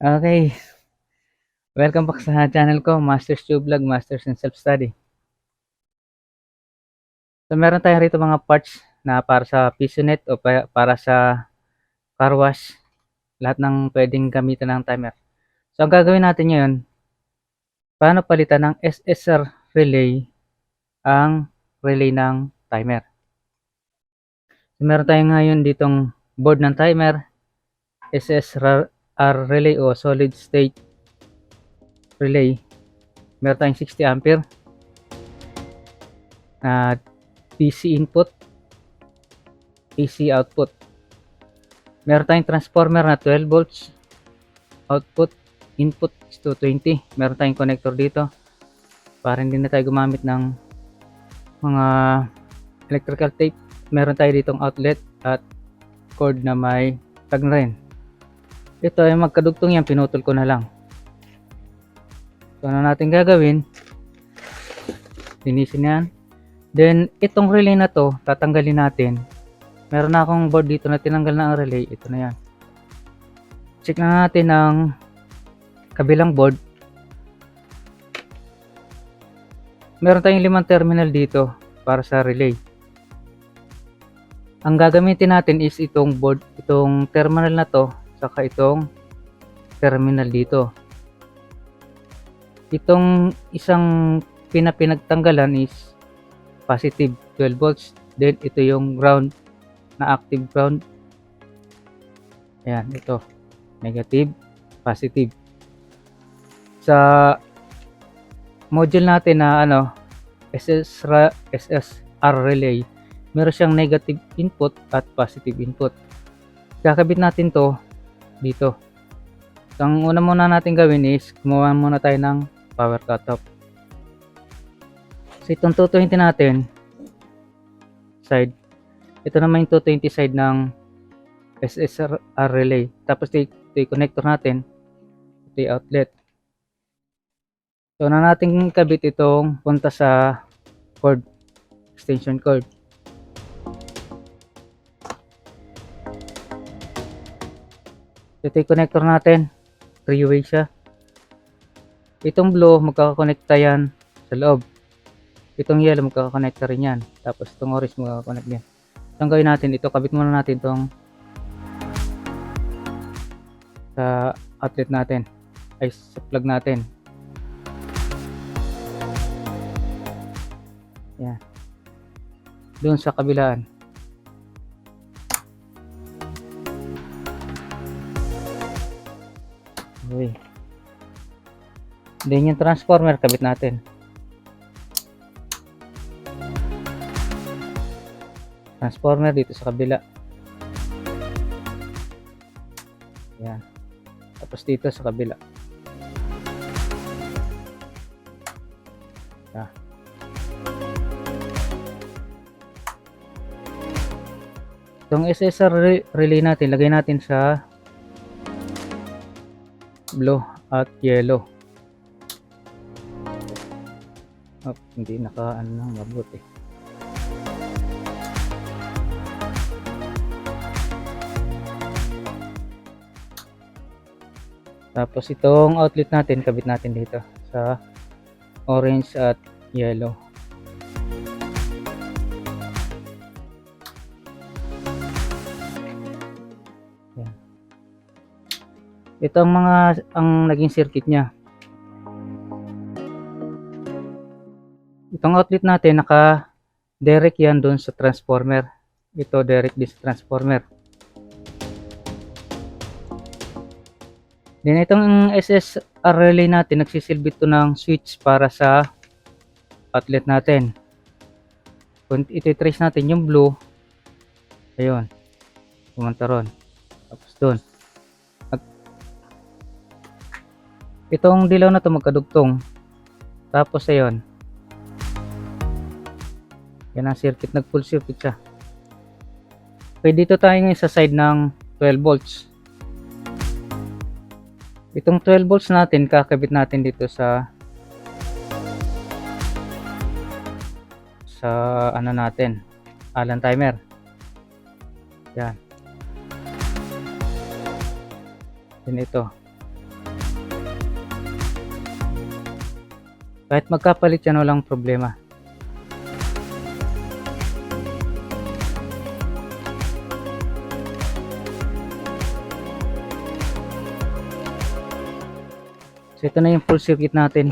Okay. Welcome back sa channel ko, Masters Tube Vlog, Masters in Self-Study. So, meron tayo rito mga parts na para sa Pisonet o pa- para sa car wash. Lahat ng pwedeng gamitan ng timer. So, ang gagawin natin ngayon, paano palitan ng SSR relay ang relay ng timer. So, meron tayo ngayon ditong board ng timer, SSR relay o solid state relay. Meron tayong 60 ampere na DC input, AC output. Meron tayong transformer na 12 volts output, input is 220. Meron tayong connector dito para hindi na tayo gumamit ng mga electrical tape. Meron tayo ditong outlet at cord na may tag na rin. Ito ay magkadugtong yan, pinutol ko na lang. So, ano natin gagawin? Linisin yan. Then, itong relay na to, tatanggalin natin. Meron na akong board dito na tinanggal na ang relay. Ito na yan. Check na natin ang kabilang board. Meron tayong limang terminal dito para sa relay. Ang gagamitin natin is itong board, itong terminal na to, saka itong terminal dito. Itong isang pinapinagtanggalan is positive 12 volts. Then ito yung ground na active ground. Ayan, ito. Negative, positive. Sa module natin na ano, SS ra- SSR relay, meron siyang negative input at positive input. Kakabit natin to dito. So, ang una muna natin gawin is gumawa muna tayo ng power cutoff. So itong 220 natin side, ito naman yung 220 side ng SSR relay. Tapos ito yung connector natin, ito yung outlet. So na natin kabit itong punta sa cord, extension cord. Ito yung connector natin, three-way siya. Itong blue, magkakakonekta yan sa loob. Itong yellow, magkakakonekta rin yan. Tapos itong orange, magkakakonect yan. Ang gawin natin, ito, kabit muna natin itong sa outlet natin. Ay, sa plug natin. Yan. Doon sa kabilaan. Okay. Then yung transformer, kabit natin. Transformer dito sa kabila. Yan. Tapos dito sa kabila. Yan. Itong SSR re- relay natin, lagay natin sa blue at yellow. Oh, hindi naka ano nang mabuti. Tapos itong outlet natin, kabit natin dito sa orange at yellow. Ito ang mga ang naging circuit niya. Itong outlet natin naka direct yan doon sa transformer. Ito direct din sa transformer. Then itong SSR relay natin nagsisilbi ito ng switch para sa outlet natin. Kung ititrace natin yung blue, ayun, pumunta ron. Tapos doon. Itong dilaw na to magkadugtong. Tapos ayun, yan ang circuit, nag full circuit siya. Okay, dito tayo ngayon sa side ng 12 volts. Itong 12 volts natin, kakabit natin dito sa sa ano natin, Allen timer. Yan. Then ito. Kahit magkapalit yan, walang problema. So ito na yung full circuit natin.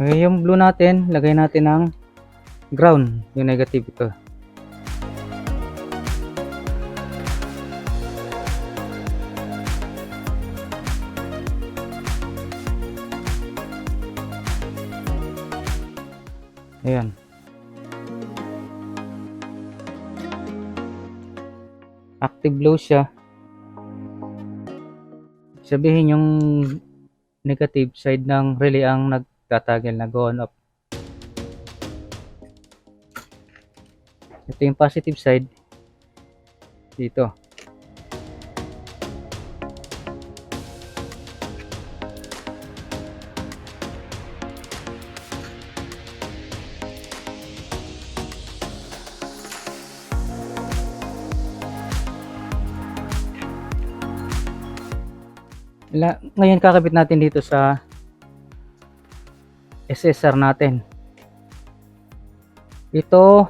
Yung blue natin, lagay natin ng ground, yung negative ito. Ayan. Active low siya. Sabihin yung negative side ng relay ang nagtatagil na go on off. Ito yung positive side. Dito. La, ngayon kakabit natin dito sa SSR natin. Ito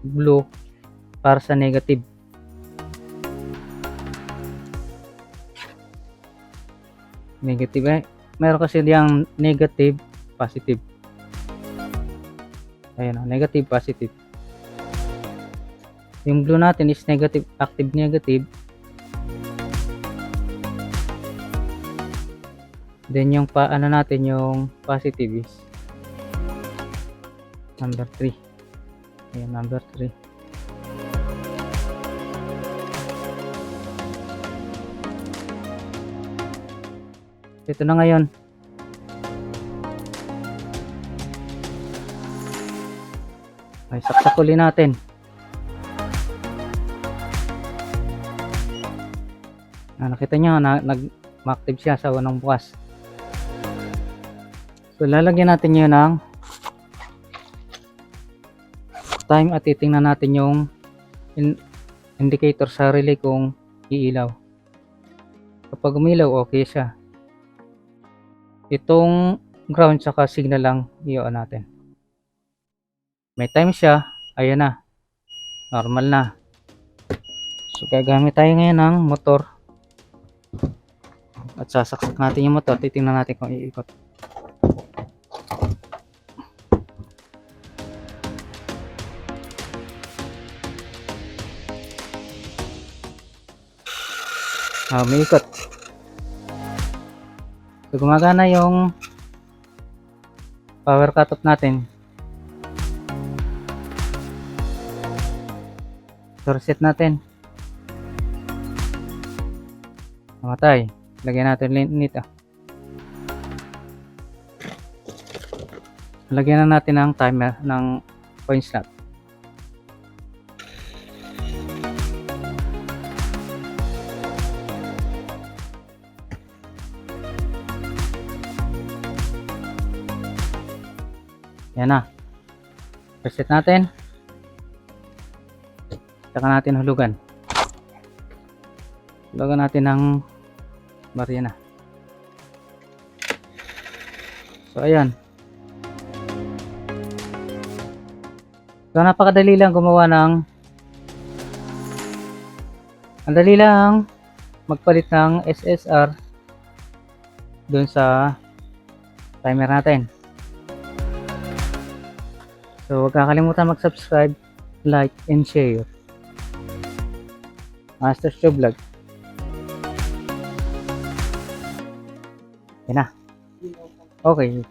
blue para sa negative. Negative eh. Meron kasi diyang negative, positive. Ayan o, negative, positive. Yung blue natin is negative, active, negative. Then yung pa ano natin yung positive is number 3. Ayan, number 3. Ito na ngayon. Ay, saksak uli natin. Ah, nakita nyo, na, nag-active siya sa unang bukas. So, lalagyan natin yun ng time at titingnan natin yung in- indicator sa relay kung iilaw. Kapag umilaw, okay siya. Itong ground saka signal lang i-on natin. May time siya, ayan na. Normal na. So, gagamit tayo ngayon ng motor. At sasaksak natin yung motor. Titingnan natin kung iikot. Ah, umiikot. So, gumagana yung power cutoff natin. So, reset natin. Namatay. Lagyan natin nito. Lagyan na natin ng timer ng coin slot. Yan na. Reset natin. Saka natin hulugan. Hulugan natin ng barya na. So, ayan. So, napakadali lang gumawa ng ang dali lang magpalit ng SSR dun sa timer natin. So, huwag kakalimutan mag-subscribe, like, and share. Master Show Vlog. Yan na. Okay.